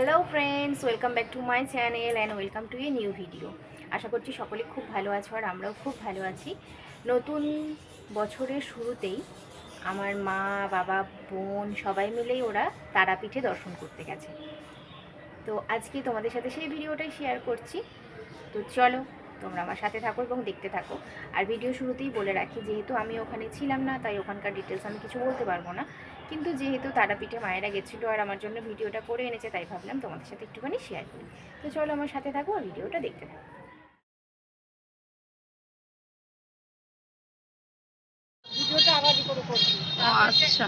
Hello friends welcome back to my channel and welcome to a new video আশা করছি সকলে খুব ভালো আছো আর আমরাও খুব ভালো আছি। নতুন বছরের শুরুতেই আমার মা, বাবা, বোন সবাই মিলেই ওরা তারাপীঠে দর্শন করতে গেছে। তো আজকে তোমাদের সাথে সেই ভিডিওটাই শেয়ার করছি। তো চলো, তোমরা আমার সাথে থাকো এবং দেখতে থাকো। আর ভিডিও শুরুতেই বলে রাখি, যেহেতু আমি ওখানে ছিলাম না, তাই ওখানকার ডিটেলস আমি কিছু বলতে পারব না। কিন্তু যেহেতু তারাপীঠে মায়েরা গেছিল আর আমার জন্য ভিডিওটা করে এনেছে তাই ভাবলাম তোমাদের সাথে একটুখানি শেয়ার করি। তো চলো আমার সাথে থাকো আর ভিডিওটা দেখতে থাকো। আচ্ছা।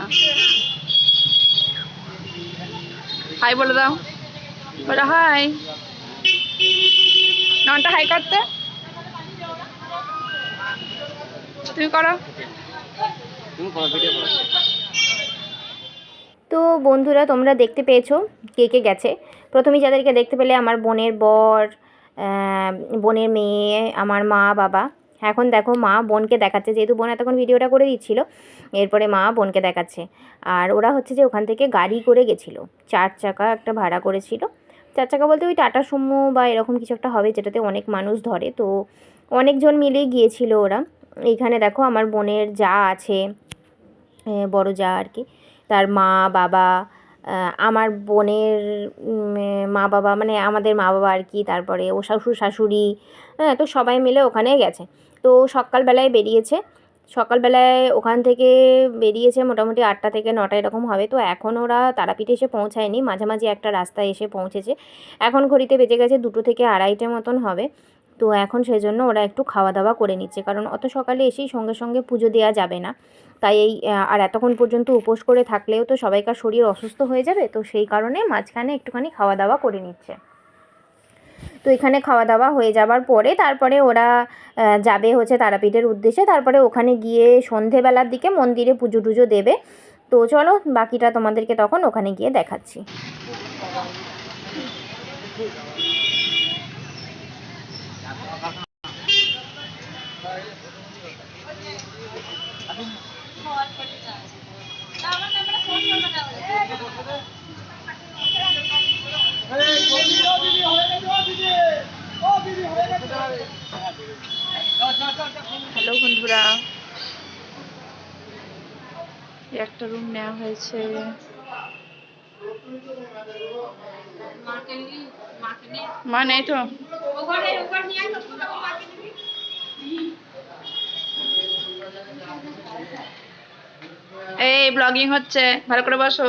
হাই বলে দাও। বলো হাই নামটা হাই করতে তুমি করো। তো বন্ধুরা, তোমরা দেখতে পেয়েছ কে কে গেছে। প্রথমেই যাদেরকে দেখতে পেলে আমার বোনের বর বোনের মেয়ে, আমার মা, বাবা। এখন দেখো মা বোনকে দেখাচ্ছে, যেহেতু বোন এতক্ষণ ভিডিওটা করে দিচ্ছিল, এরপরে মা বোনকে দেখাচ্ছে। আর ওরা হচ্ছে যে ওখান থেকে গাড়ি করে গেছিল, চার চাকা একটা ভাড়া করেছিল। চার চাকা বলতে ওই টাটা সুমো বা এরকম কিছু একটা হবে, যেটাতে অনেক মানুষ ধরে। তো অনেকজন মিলেই গিয়েছিল ওরা। এইখানে দেখো আমার বোনের যা আছে বড় যা আর কি। তার মা, বাবা আমার বোনের মা, বাবা মানে আমাদের মা, বাবা আর কি, তারপরে ও শ্বশুর, শাশুড়ি হ্যাঁ তো সবাই মিলে ওখানে গেছে। তো সকালবেলায় বেরিয়েছে। সকালবেলায় ওখান থেকে বেরিয়েছে মোটামুটি আটটা থেকে নটা এরকম হবে। তো এখন ওরা তারাপীঠে এসে পৌঁছায়নি। মাঝামাঝি একটা রাস্তায় এসে পৌঁছেছে। এখন ঘড়িতে বেজে গেছে দুটো থেকে আড়াইটে মতন হবে। তো এখন সেই জন্য ওরা একটু খাওয়া দাওয়া করে নিচ্ছে। কারণ অত সকালে এসেই সঙ্গে সঙ্গে পুজো দেওয়া যাবে না। তাই এই আর এতক্ষণ পর্যন্ত উপোস করে থাকলেও তো সবাইকার শরীর অসুস্থ হয়ে যাবে, তো সেই কারণে মাঝখানে একটুখানি খাওয়া দাওয়া করে নিচ্ছে। তো এখানে খাওয়া দাওয়া হয়ে যাবার পরে তারপরে ওরা যাবে হচ্ছে তারাপীঠের উদ্দেশ্যে, তারপরে ওখানে গিয়ে সন্ধেবেলার দিকে মন্দিরে পুজো টুজো দেবে। তো চলো বাকিটা তোমাদেরকে তখন ওখানে গিয়ে দেখাচ্ছি। হ্যালো বন্ধুরা। একটা রুম নেওয়া হয়েছে। মা নেই তো? এই ব্লগিং হচ্ছে। ভালো করে বসো।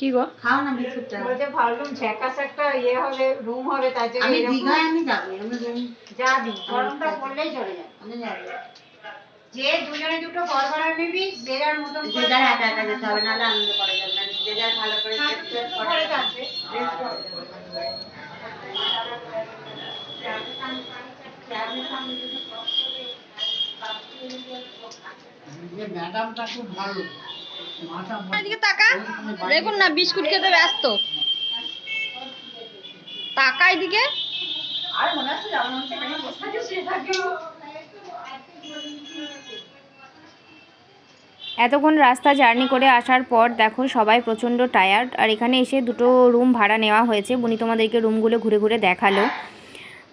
কি গো? খাও না বিস্কুটটা। বলতে ভাবলাম ঝ্যাকাস একটা ইয়ে হবে রুম হবে তার জন্য আমি এরকম। আমি যাব আমি রুম যা দিন গরমটা পড়লেই চলে যায়। আমি যাব। যে দুজনে দুটো ঘর ভাড়া নিবি যে যার মতন যে যার একা একা যেতে হবে নাহলে আনন্দ করা যাবে না। যে যার ভালো করে হ্যাঁ, করা যাবে। থাকবে। Dress করা যাবে। এদিকে তাকা। দেখুন না, বিস্কুট খেতে ব্যস্ত। তাকা এদিকে। এতক্ষণ রাস্তা জার্নি করে আসার পর দেখো সবাই প্রচণ্ড টায়ার্ড আর এখানে এসে দুটো রুম ভাড়া নেওয়া হয়েছে। উনি তোমাদেরকে রুমগুলো ঘুরে ঘুরে দেখাল।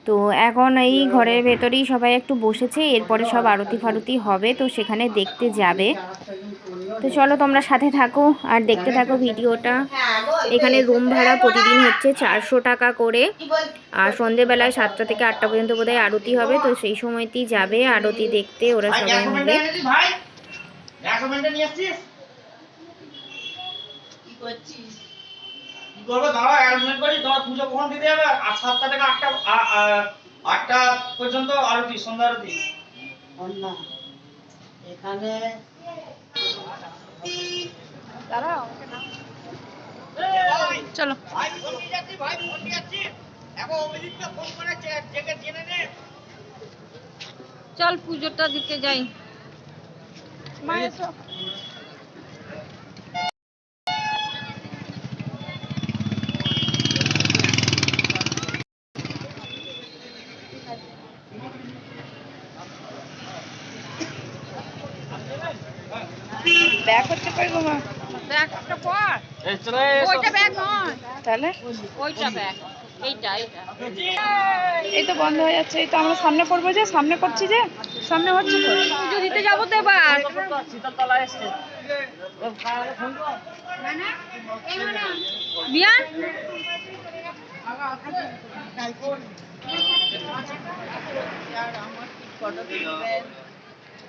তো এখন এই ঘরের ভেতরেই সবাই একটু বসেছে এরপরে সব আরতি ফারতি হবে তো সেখানে দেখতে যাবে। তো চলো তোমরা সাথে থাকো আর দেখতে থাকো ভিডিওটা। এখানে রুম ভাড়া প্রতিদিন হচ্ছে চারশো টাকা করে। আর সন্ধেবেলায় সাতটা থেকে আটটা পর্যন্ত বোধহয় আরতি হবে তো সেই সময়তেই যাবে আরতি দেখতে ওরা সবাই মিলে। কি করছিস? করব দাঁড়া এক মিনিট করি তোমার পুজো কখন দিতে যাবে? আর সাতটা থেকে আটটা আটটা পর্যন্ত আরতি সন্ধ্যা আরতি। অন্যা এখানে চলো। ভাই ফোন দিয়ে যাচ্ছি ভাই ফোন দিয়ে যাচ্ছি। এখন অভিজিৎকে ফোন করে জেগে জেনে নে। চল পুজোটা দিতে যাই। মায়ের তো ব্যাগ করতে পারব মা ব্যাগটা পর ওইটা ব্যাগ নয় তাহলে ওইটা ব্যাগ এইটা এইটা এই তো বন্ধ হয়ে যাচ্ছে এই তো আমরা সামনে করব যে সামনে করছি যে সামনে হচ্ছে পুজো দিতে যাব তো এবার বিয়ান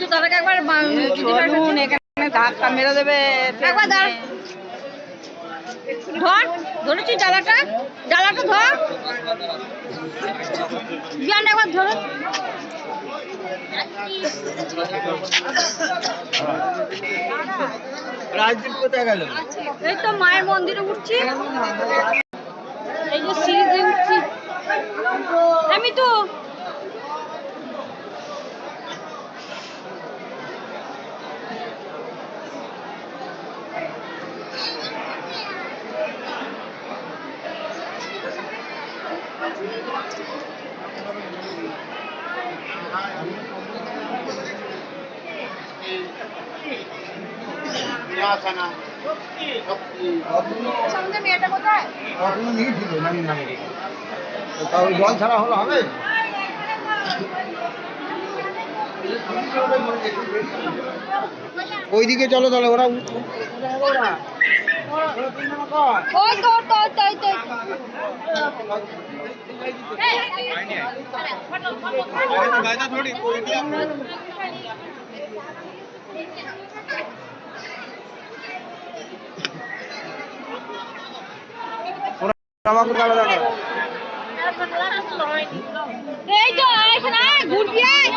তো তার একবার এখানে ধাক্কা মেরে দেবে একবার দাঁড় ধর ধরেছি ডালাটা ডালাটা ধর। বিয়ান একবার ধরো। রাজদীপ কোথায় গেল? এই তো মায়ের মন্দিরে উঠছি। এই যে সিঁড়ি দিয়ে উঠছি। আমি তো না জল ছাড়া হলো হবে ওইদিকে চলো তাহলে ওরা উঠ- উঠ- ওরা ওই তো ওই তো ওই তো ওই তো আমাকে তাহলে দেখো এই তো এখানে আয়, ঘুরবি আয়।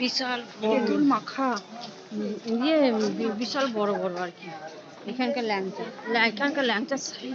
বিশাল তেঁতুল মাখা। ইয়ে বিশাল বড় বড় আর কি। এখানকার ল্যাংচা। এখানকার ল্যাংচা সাইজ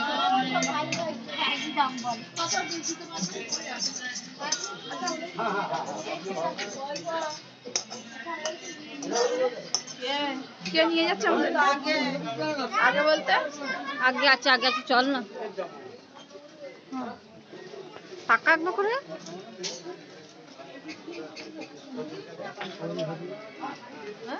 কে নিয়ে যাচ্ছে আমাদের? আগে বলতে? আগে আছে আগে আছে চল না। টাকা একবার কারে? হ্যাঁ।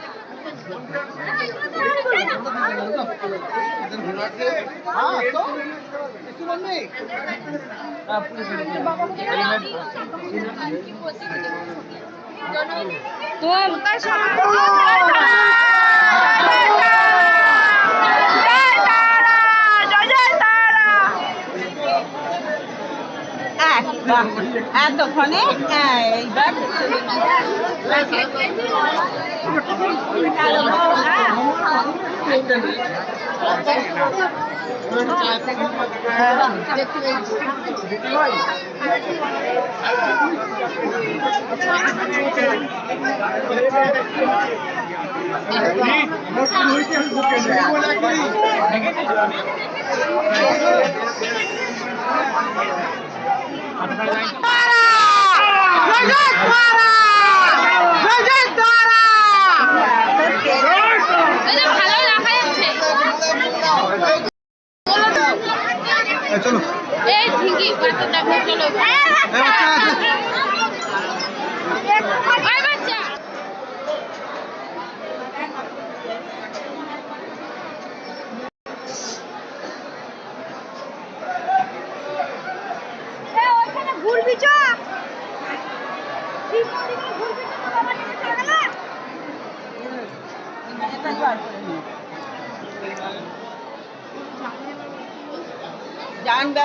কিছু বলবি তো এতক্ষণে হ্যাঁ এইবার। চলো এই ঠিকই বাচ্চা দেখো চলো। এই বাচ্চা আছে। ওই বাচ্চা ঘুরবি চ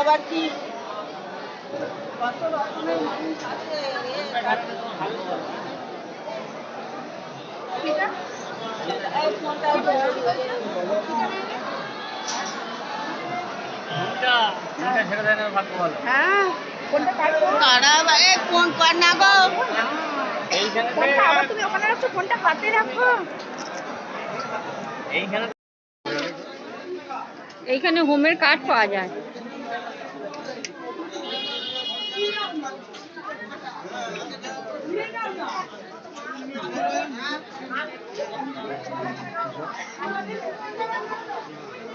ব্যবহার কি? কত রকমের মানুষ আছে হ্যাঁ ফোনটা কাটো কারা এই ফোন কর না গো। ফোনটা আবার তুমি ওখানে রাখছো ফোনটা হাতে রাখো। এইখানে হোমের কার্ড পাওয়া যায়। Thank you.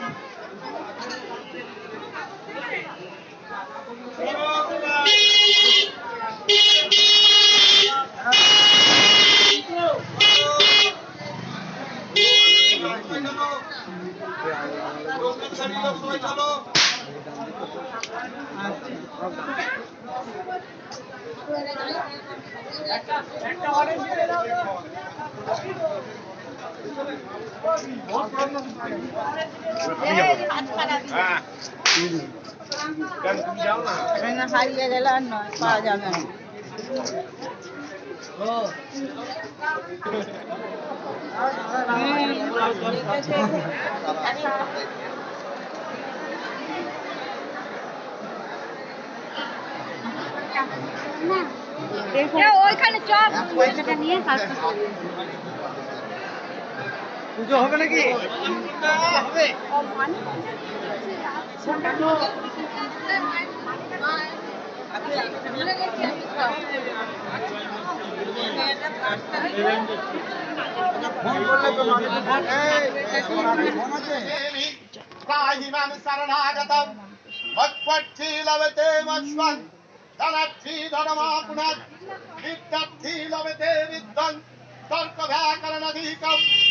হারিয়ে গেলে আর নয় পাওয়া যাবে না। ওইখানে চপ পয়সাটা নিয়ে পুজো হবে নাকি? হবে शरणागत मत्पक्षी लभते मत्स्वन् धनर्थी धनमापुनत् विद्यार्थी लभते विद्वन् तर्कव्याकरणधीकम्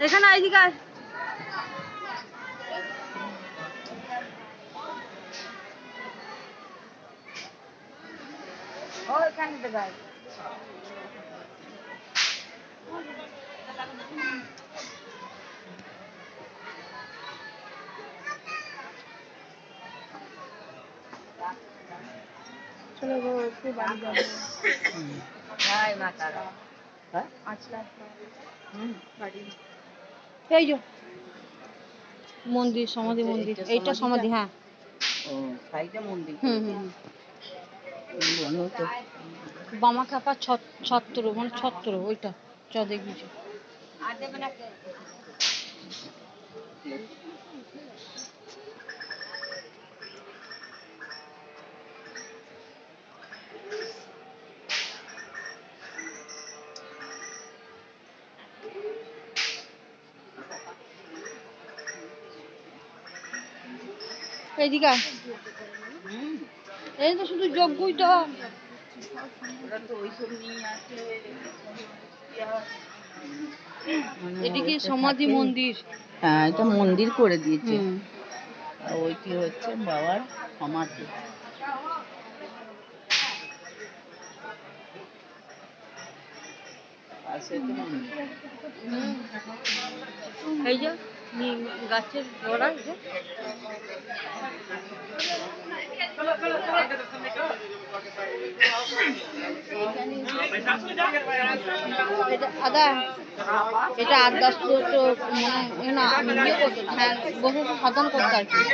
এখানে এইদিকে আয়। ওইখানে থেকে আয়। চলো গো একটু বাড়ি যাব জয় আচ্ছা এই যে মন্দির সমাধি মন্দির এইটা সমাধি হ্যাঁ ও সাইডে মন্দির হুম হুম বামা কাপা ছত্র মানে ছত্র ওইটা চ দেখবি। এদিকে এই তো শুধু যজ্ঞইটা তো। এদিকে সমাধি মন্দির? হ্যাঁ এটা মন্দির করে দিয়েছে। ওইটি হচ্ছে বাবার সমাধি। এই যে গাছের গোড়া। আদা এটা তো তো মানে না ইয়ে করতো বসে বসে সাধন করতো আর কি।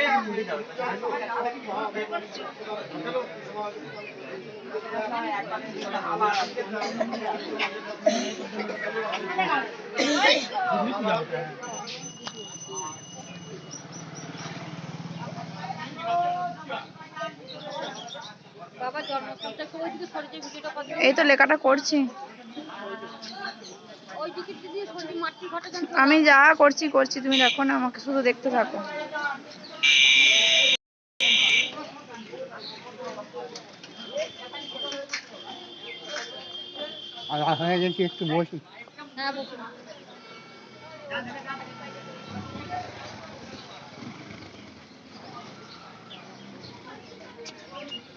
বাবা জন্মদিনটা করে ওইদিকে সরে যে ভিডিওটা করছে এই তো লেখাটা করছি। আমি যা করছি করছি। তুমি দেখো না আমাকে শুধু দেখতে থাকো। আর হয়ে গেছি একটু বসি? হ্যাঁ বসুন ওইগুলো তুমি দরকার নাই তুমি ওই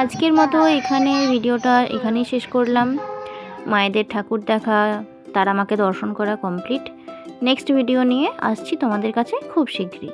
আজকের মতো এখানে ভিডিওটা এখানেই শেষ করলাম। মায়েদের ঠাকুর দেখা, তারা আমাকে দর্শন করা কমপ্লিট নেক্সট ভিডিও নিয়ে আসছি তোমাদের কাছে খুব শীঘ্রই।